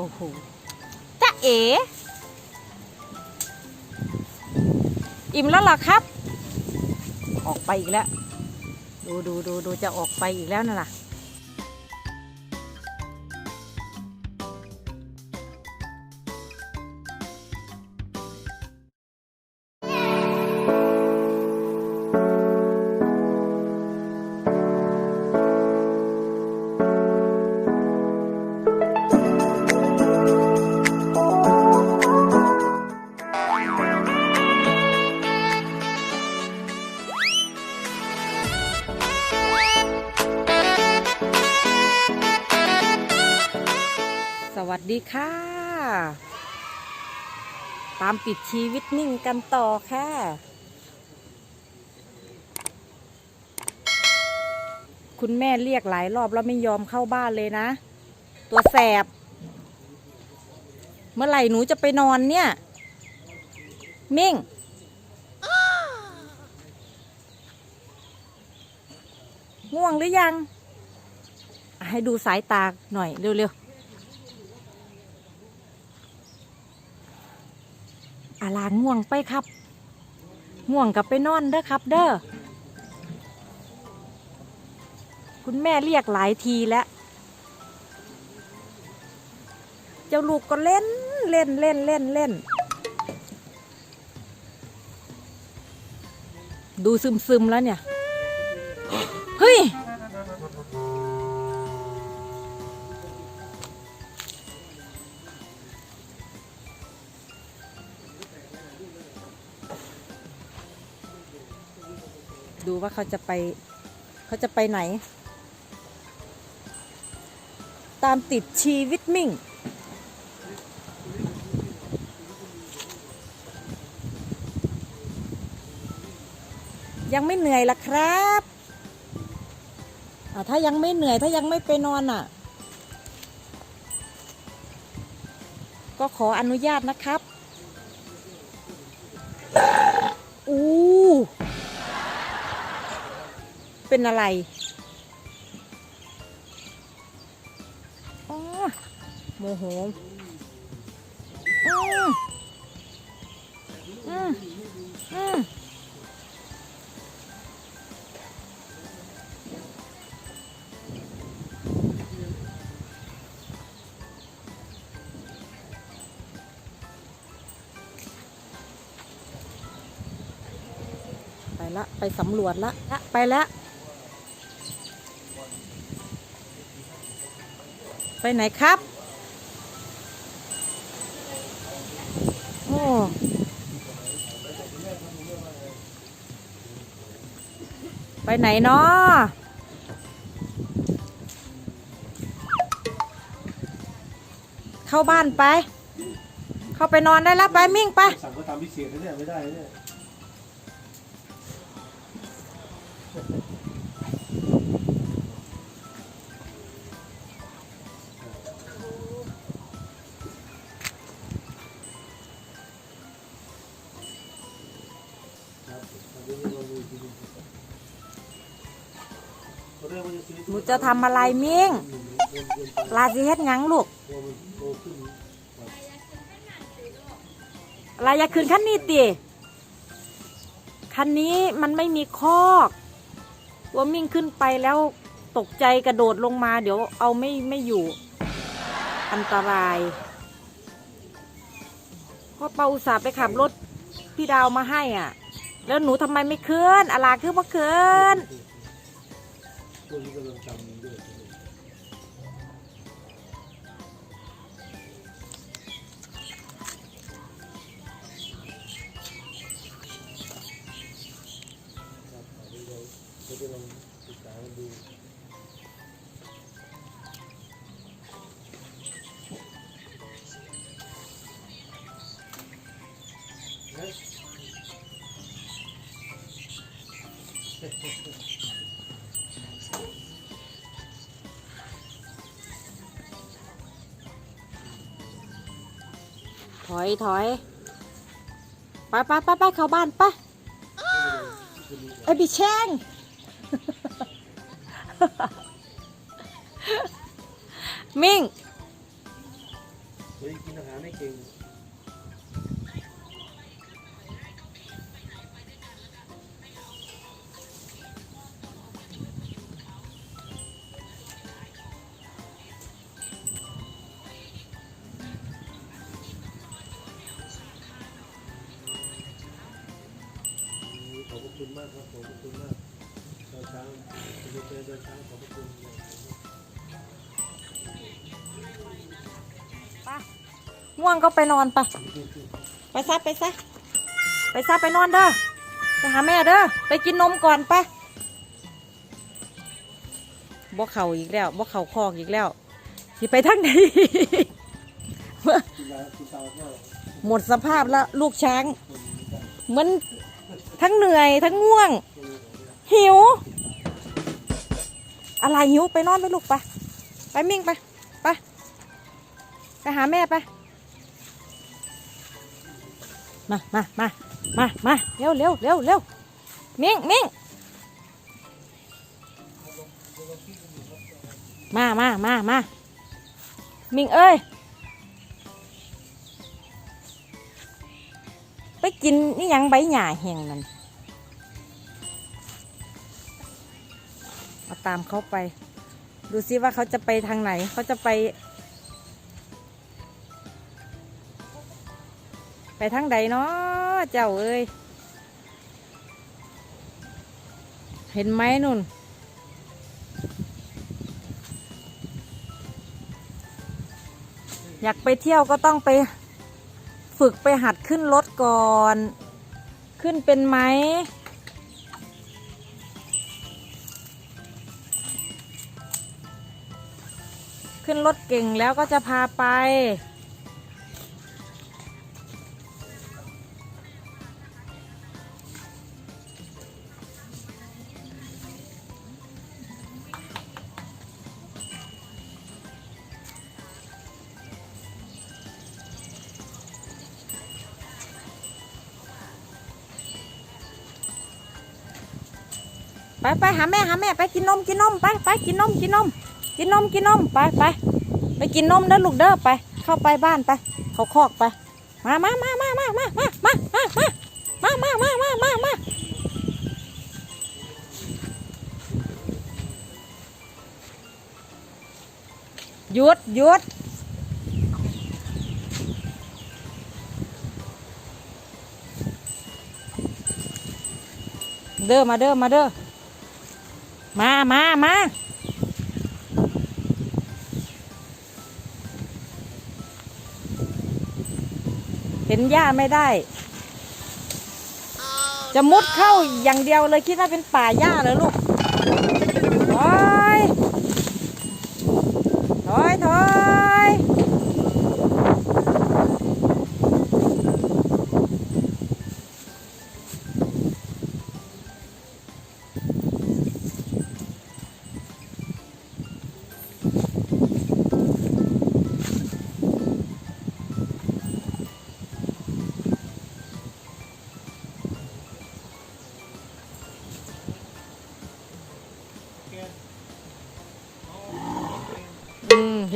โอ้โหจ้าเอ๋อิ่มแล้วหรอครับ ออกไปอีกแล้ว ดูดูดูดูจะออกไปอีกแล้วนั่นล่ะ ค่ะ ตามปิดชีวิตนิ่งกันต่อค่ะ คุณแม่เรียกหลายรอบแล้วไม่ยอมเข้าบ้านเลยนะ ตัวแสบ เมื่อไหร่หนูจะไปนอนเนี่ย มิ่งง่วงหรือยัง ให้ดูสายตาหน่อยเร็วๆ อาลาง่วงไปครับ ง่วงกับไปนอนเด้อครับ เด้อคุณแม่เรียกหลายทีแล้ว เจ้าลูกก็เล่นเล่นเล่นเล่นเล่น ดูซึมซึมแล้วเนี่ย ดูว่าเขาจะไป เขาจะไปไหน ตามติดชีวิตมิ่ง ยังไม่เหนื่อยละครับถ้ายังไม่เหนื่อยถ้ายังไม่ไปนอนอะ ก็ขออนุญาตนะครับอู้ เป็นอะไรอ๋อโมโหอืมอืมอืมไปละ ไปสำรวจละละไปละ ไปไหนครับ โอ้ไปไหนเนาะเข้าบ้านไป เข้าไปนอนได้แล้วไปมิ่งไป สั่งก็ทำพิเศษนะเนี่ยไม่ได้นะเนี่ย หนูจะทำอะไรมิ่ง ลาสิเฮ็ดหยังลูก ลาอยากคืนคันนี้ติคันนี้มันไม่มีคอกว่ามิ่งขึ้นไปแล้วตกใจกระโดดลงมา เดี๋ยวเอาไม่ไม่อยู่ อันตรายเพ่อเปาอุตส่าห์ไปขับรถพี่ดาวมาให้อะ แล้วหนูทำไมไม่ขึ้นอาลาคือเมื่อคืนพวกนี้กำลังจำด้วยครับอันนี้เราเราจะลอง อยถอยไปไปไปไปเข้าบ้านไปไอ้บิแช่งมิ่ง มากครับขอบคุณมากตอนช้าคุณเจอตอช้าขอบคุณปง่วงก็ไปนอนปะไปซะไปซะไปซะไปนอนเด้อไปหาแม่เด้อไปกินนมก่อนปะบ่เข่าอีกแล้วบ่เข่าคอกอีกแล้วสิไปทางไหนหมดสภาพแล้วลูกช้างเหมือน ทั้งเหนื่อย ทั้งง่วง หิว อะไรหิวไปนอนไปลูกไป ไปมิ่งไป ไป ไปหาแม่ไป มามามามามาเร็วเร็วเร็วเร็วมิ่งมิ่งมามามามามิ่งเอ้ย กินนี่ยังใบหญ้าแห้งนั่นเอาตามเขาไป ดูซิว่าเขาจะไปทางไหน เขาจะไป ไปทางใดเนาะเจ้าเอ้ย เห็นไหมนุ่นอยากไปเที่ยวก็ต้องไป ฝึกไปหัดขึ้นรถ ก่อน ขึ้นเป็นไหม ขึ้นรถเก่งแล้วก็จะพาไป ไปไปหาแม่หาแม่ไปกินนมกินนมไปไปกินนมกินนม กินนมกินนมไปไปไปกินนมเด้อลูกเด้อไป เข้าไปบ้านไป เขาคอกไป มามามามามามามามามามามามามามามาหยุดหยุดเด้อมาเด้อมาเด้อ มามามาเห็นหญ้าไม่ได้ จะมุดเข้าอย่างเดียวเลยคิดว่าเป็นป่าหญ้าเลยลูกถอยถอยถอย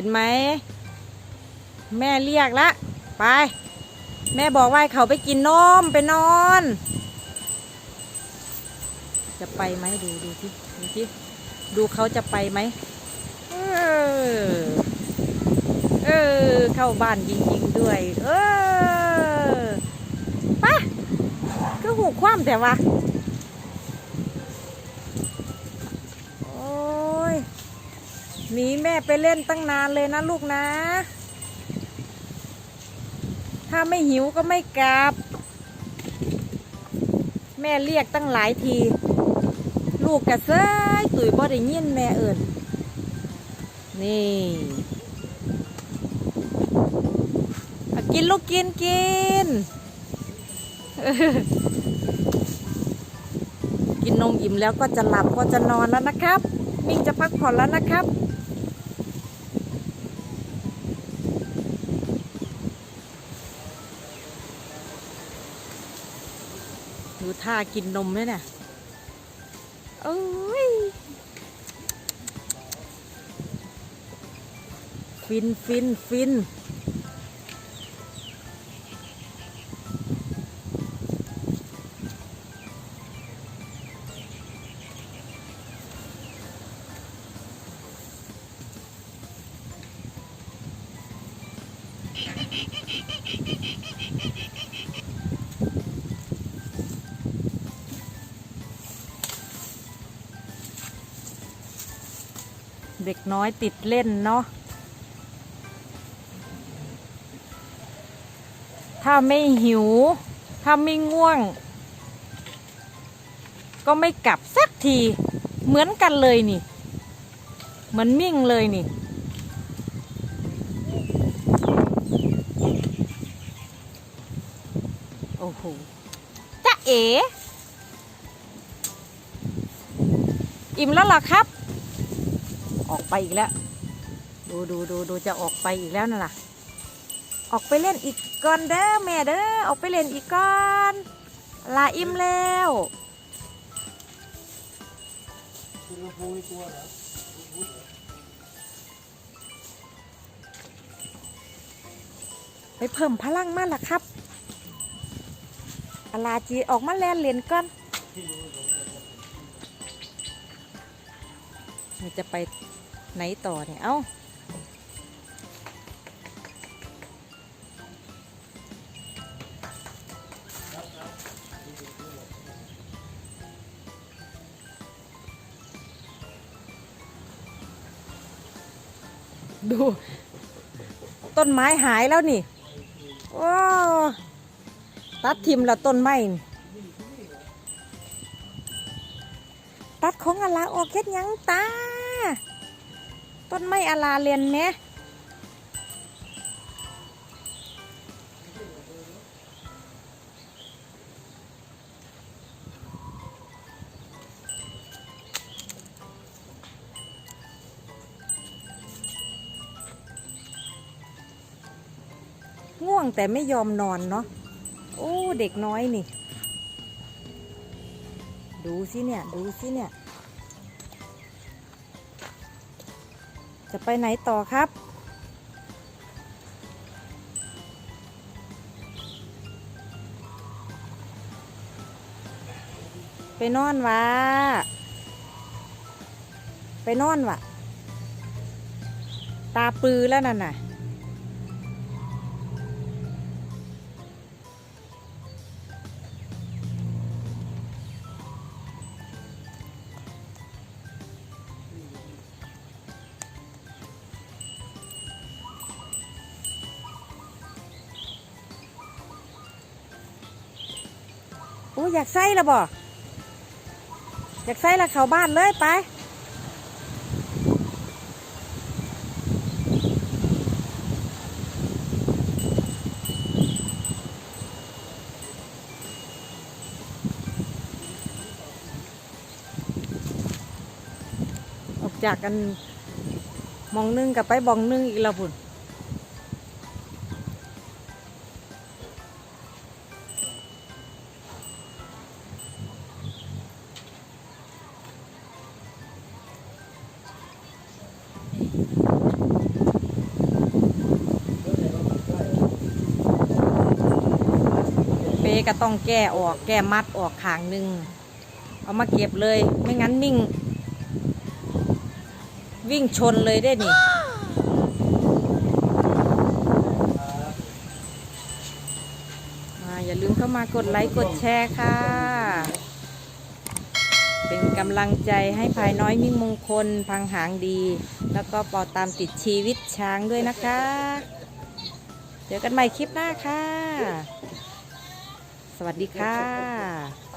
ห็นไหม แม่เรียกละไป แม่บอกว่าให้เขาไปกินนมไปนอน จะไปไหมดูดูที่ดูที่ดูเขาจะไปไหมเออเออเข้าบ้านจริงๆด้วย เออไปะก็หูความแต่ว่า หนีแม่ไปเล่นตั้งนานเลยนะลูกนะ ถ้าไม่หิวก็ไม่กลับ แม่เรียกตั้งหลายที ลูกกระเซยตุ๋ยบ่ได้ยินแม่เอิญนี่กินลูกกินกิน กินนมอิ่มแล้วก็จะหลับก็จะนอนแล้วนะครับ มิ่งจะพักผ่อนแล้วนะครับ ท่ากินนมด้วยเนี่ยเอ้ยฟินฟินฟิน เด็กน้อยติดเล่นเนาะถ้าไม่หิว ถ้าไม่ง่วง ก็ไม่กลับสักที เหมือนกันเลยนี่ เหมือนมิ่งเลยนี่ โอ้โหจ๊ะเอ๋ อิ่มแล้วหรอครับ ออกไปอีกแล้ว ดูดูดูดูจะออกไปอีกแล้วนั่นล่ะ ออกไปเล่นอีกก่อนเด้อแม่เด้อออกไปเล่นอีกก่อนลาอิ่มแล้วเหรอไปเพิ่มพลังมากล่ะครับอลาจีออกมาแล่นเล่นก่อนมันจะไป ไหนต่อเนี่ย เอ้าดู ต้นไม้หายแล้วนี่ว้าวตัดทิมแล้วต้นไม้ตัดของอาลาออกเฮ็ดยังตา ต้นไม้อาลาเรียนแหมง่วงแต่ไม่ยอมนอนเนาะ โอ้ เด็กน้อยนี่ ดูสิเนี่ย ดูสิเนี่ย จะไปไหนต่อครับ ไปนอนวะไปนอนวะตาปือแล้วนั่นน่ะ อ้อยากใส่ละบ่อยากใส่ละเข้าบ้านเลยไปออกจากกันมองหนึงกับไปบองหนึงอีกแล้วพุ่น ก็ต้องแก้ออกแก้มัดออกขางหนึ่งเอามาเก็บเลย ไม่งั้นนิ่ง วิ่งชนเลยได้นี่อ่าอย่าลืมเข้ามากดไลค์กดแชร์ค่ะ เป็นกำลังใจให้ภายน้อยมิ่งมงคล พังหางดี แล้วก็ปอตามติดชีวิตช้างด้วยนะคะ เจอกันใหม่คลิปหน้าค่ะ สวัสดีค่ะ